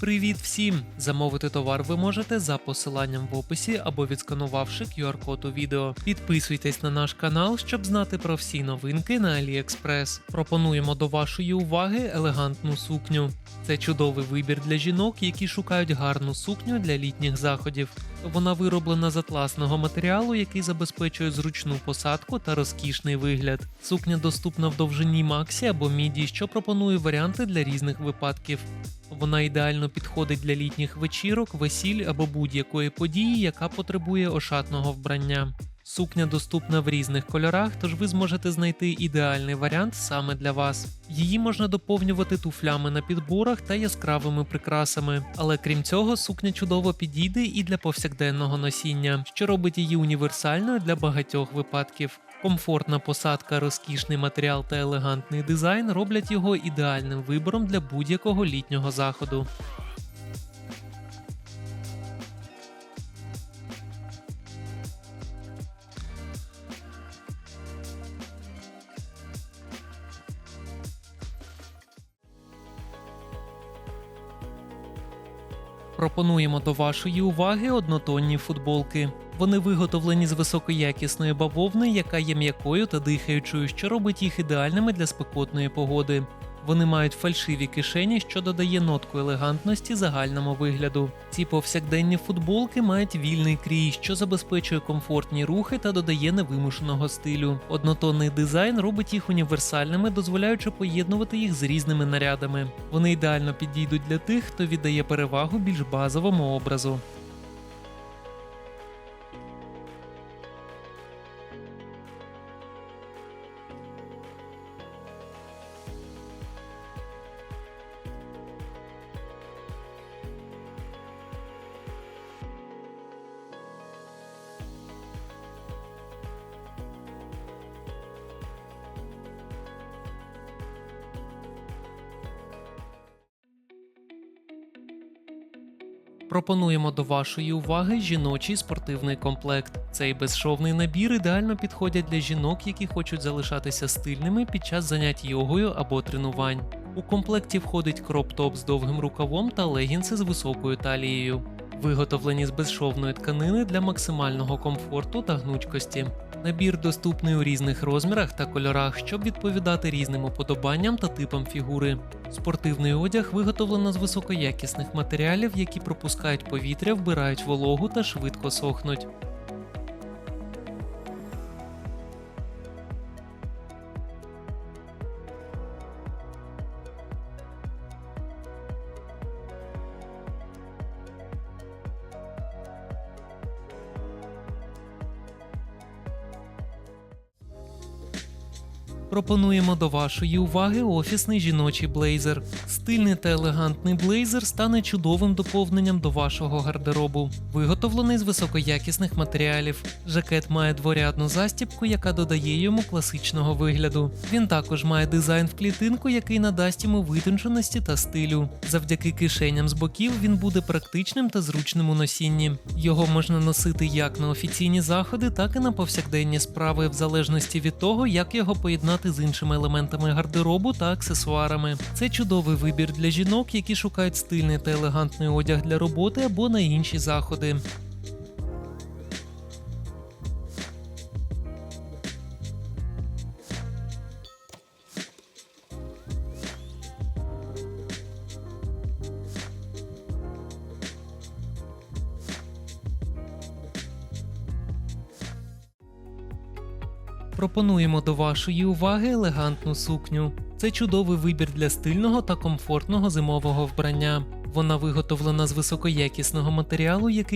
Привіт всім! Замовити товар ви можете за посиланням в описі або відсканувавши QR-код у відео. Підписуйтесь на наш канал, щоб знати про всі новинки на AliExpress. Пропонуємо до вашої уваги елегантну сукню. Це чудовий вибір для жінок, які шукають гарну сукню для літніх заходів. Вона вироблена з атласного матеріалу, який забезпечує зручну посадку та розкішний вигляд. Сукня доступна в довжині Максі або міді, що пропонує варіанти для різних випадків. Вона ідеально підходить для літніх вечірок, весіль або будь-якої події, яка потребує ошатного вбрання. Сукня доступна в різних кольорах, тож ви зможете знайти ідеальний варіант саме для вас. Її можна доповнювати туфлями на підборах та яскравими прикрасами. Але крім цього, сукня чудово підійде і для повсякденного носіння, що робить її універсальною для багатьох випадків. Комфортна посадка, розкішний матеріал та елегантний дизайн роблять його ідеальним вибором для будь-якого літнього заходу. Пропонуємо до вашої уваги однотонні футболки. Вони виготовлені з високоякісної бавовни, яка є м'якою та дихаючою, що робить їх ідеальними для спекотної погоди. Вони мають фальшиві кишені, що додає нотку елегантності загальному вигляду. Ці повсякденні футболки мають вільний крій, що забезпечує комфортні рухи та додає невимушеного стилю. Однотонний дизайн робить їх універсальними, дозволяючи поєднувати їх з різними нарядами. Вони ідеально підійдуть для тих, хто віддає перевагу більш базовому образу. Пропонуємо до вашої уваги жіночий спортивний комплект. Цей безшовний набір ідеально підходять для жінок, які хочуть залишатися стильними під час занять йогою або тренувань. У комплекті входить кроп-топ з довгим рукавом та легінси з високою талією. Виготовлені з безшовної тканини для максимального комфорту та гнучкості. Набір доступний у різних розмірах та кольорах, щоб відповідати різним уподобанням та типам фігури. Спортивний одяг виготовлено з високоякісних матеріалів, які пропускають повітря, вбирають вологу та швидко сохнуть. Пропонуємо до вашої уваги офісний жіночий блейзер. Стильний та елегантний блейзер стане чудовим доповненням до вашого гардеробу. Виготовлений з високоякісних матеріалів. Жакет має дворядну застібку, яка додає йому класичного вигляду. Він також має дизайн в клітинку, який надасть йому витонченості та стилю. Завдяки кишеням з боків він буде практичним та зручним у носінні. Його можна носити як на офіційні заходи, так і на повсякденні справи, в залежності від того, як його поєднати з іншими елементами гардеробу та аксесуарами. Це чудовий вибір для жінок, які шукають стильний та елегантний одяг для роботи або на інші заходи. Пропонуємо до вашої уваги елегантну сукню. Це чудовий вибір для стильного та комфортного зимового вбрання. Вона виготовлена з високоякісного матеріалу, який